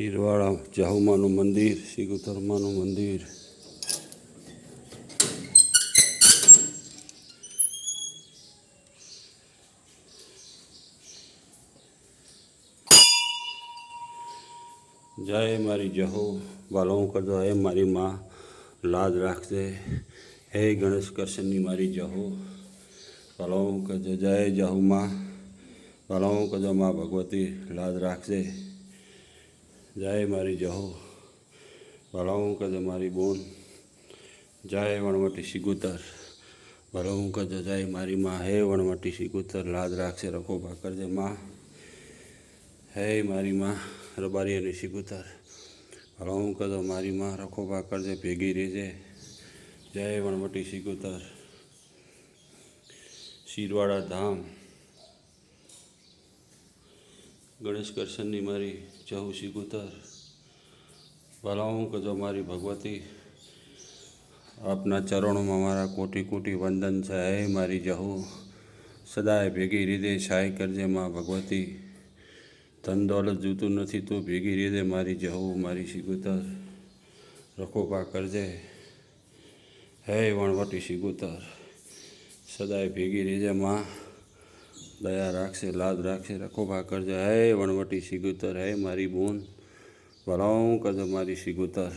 શિરવાળા, જાહુમાનું મંદિર શિગુતરમાનું મંદિર. જય મારી જહો વાલો કરજો, હે મારી માં, લાજ રાખજે. હે ગણેશ કરશનની મારી જહો વાલો કરજો. જય જહુમાં વાલો કરજો, માં ભગવતી, લાજ રાખજે. જય મારી જહો. ભલાઉં કરજો મારી બોન. જય વણવટી શિગુતર. ભલાઉં હું જાય મારી માં. હે વણવટી શિગુતર લાદ રાખશે રખો ભાકર કરજે માં. હે મારી માં, રબારી અને શિગુતર. ભલાઉં કદો મારી માં રખો ભાકર કરજે, ભેગી રહેજે. જય વણવટી શિગુતર. શિરવાડા ધામ. ગણેશ કરશનની મારી જહુ શીખુતર ભલા હું કરજો મારી ભગવતી. આપના ચરણોમાં મારા કોટી કોટી વંદન છે હે મારી જહુ સદાય ભેગી રીતે છાય કરજે માં ભગવતી. ધન દોલત જોતું નથી તો ભેગી રીતે મારી જહુ મારી શિગુતર રખોપા કરજે. હે વણવટી શિગુતર સદાય ભેગી રીતે માં દયા રાખશે, લાદ રાખશે, રખોભા કરજે. હે વણવટી શિગુતર, હે મારી બોન. ભલાઉં કરજો મારી શિગુતર.